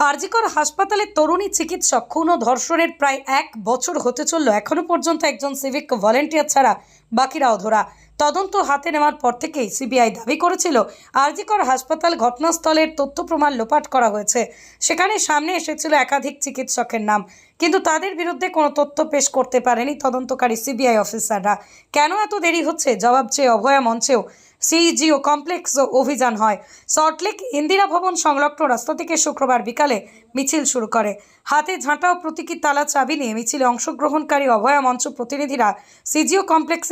আরজিকর হাসপাতালে তরুণী চিকিৎসক, খুন ও ধর্ষণের প্রায় এক বছর হতে চলল। এখনও পর্যন্ত একজন সিভিক ভলেন্টিয়ার ছাড়া বাকিরা অধরা। তদন্ত হাতে নেওয়ার পর থেকেই সিবিআই দাবি করেছিল, আরজিকর হাসপাতাল ঘটনাস্থলের তথ্য প্রমাণ লোপাট করা হয়েছে। সেখানে সামনে এসেছিল একাধিক চিকিৎসকের নাম, কিন্তু তাদের বিরুদ্ধে কোনো তথ্য পেশ করতে পারেনি তদন্তকারী সিবিআই অফিসাররা। কেন এত দেরি হচ্ছে? জবাব চেয়ে অভয়া মঞ্চেও সিইজিও কমপ্লেক্স অভিযান হয়। সল্টলেক ইন্দিরা ভবন সংলগ্ন রাস্তা থেকে শুক্রবার বিকালে মিছিল শুরু করে। হাতে ঝাঁটা ও প্রতীকী তালা চাবি নিয়ে মিছিলে অংশগ্রহণকারী অভয়া মঞ্চ প্রতিনিধিরা সিজিও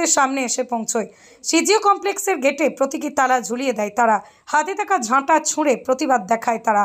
কমপ্লেক্সের সামনে এসে পৌঁছয়। সিজিও কমপ্লেক্সের গেটে প্রতীকী তালা ঝুলিয়ে দেয় তারা। হাতে থাকা ঝাঁটা ছুঁড়ে প্রতিবাদ দেখায় তারা।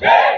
Thank